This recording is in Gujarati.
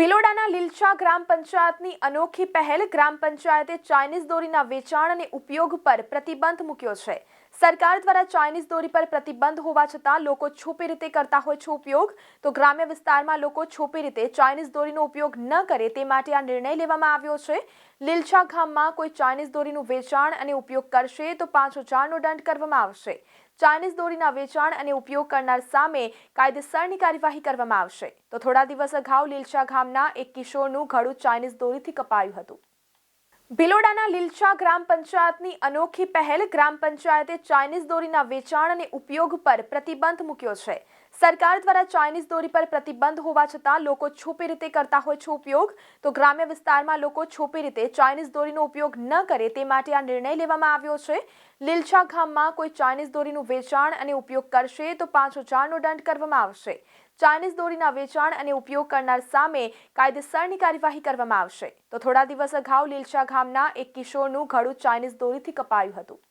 ഗ്രൂപ്പിൽ લીલછા ગ્રામ પંચાયતની અનોખી પહેલ ગ્રામ પંચાયતે ચાઇનીઝ દોરીના વેચાણ અને ઉપયોગ પર પ્રતિબંધ મૂક્યો છે. સરકાર દ્વારા ચાઇનીઝ દોરી પર પ્રતિબંધ હોવા છતાં લોકો છુપી રીતે કરતા હોય છે ઉપયોગ. તો ગ્રામ્ય વિસ્તારમાં લોકો છુપી રીતે ચાઇનીઝ દોરીનો ઉપયોગ ન કરે તે માટે આ નિર્ણય લેવામાં આવ્યો છે. લીલછા ગામમાં કોઈ ચાઇનીઝ દોરીનું વેચાણ અને ઉપયોગ કરશે તો પાંચ હજારનો દંડ કરવામાં આવશે. ચાઇનીઝ દોરીના વેચાણ અને ઉપયોગ કરનાર સામે કાયદેસરની કાર્યવાહી કરવામાં આવશે. તો થોડા દિવસ અગાઉ લીલછા ગામના એક કિશોરનું ઘડું ચાઇનીઝ દોરીથી કપાયું હતું. ભિલોડાના લીલછા ગ્રામ પંચાયતની અનોખી પહેલ ગ્રામ પંચાયતે ચાઇનીઝ દોરીના વેચાણ અને ઉપયોગ પર પ્રતિબંધ મૂક્યો છે. સરકાર દ્વારા ચાઇનીઝ દોરી પર પ્રતિબંધ હોવા છતાં લોકો છુપી રીતે કરતા હોય છે ઉપયોગ. તો ગ્રામ્ય વિસ્તારમાં લોકો છુપી રીતે ચાઇનીઝ દોરીનો ઉપયોગ ન કરે તે માટે આ નિર્ણય લેવામાં આવ્યો છે. લીલછા ગામમાં કોઈ ચાઇનીઝ દોરીનું વેચાણ અને ઉપયોગ કરશે તો પાંચ હજારનો દંડ કરવામાં આવશે. ચાઇનીઝ દોરીના વેચાણ અને ઉપયોગ કરનાર સામે કાયદેસરની કાર્યવાહી કરવામાં આવશે. તો થોડા દિવસ અગાઉ લીલછા ગામના એક કિશોરનું ઘડું ચાઇનીઝ દોરીથી કપાયું હતું.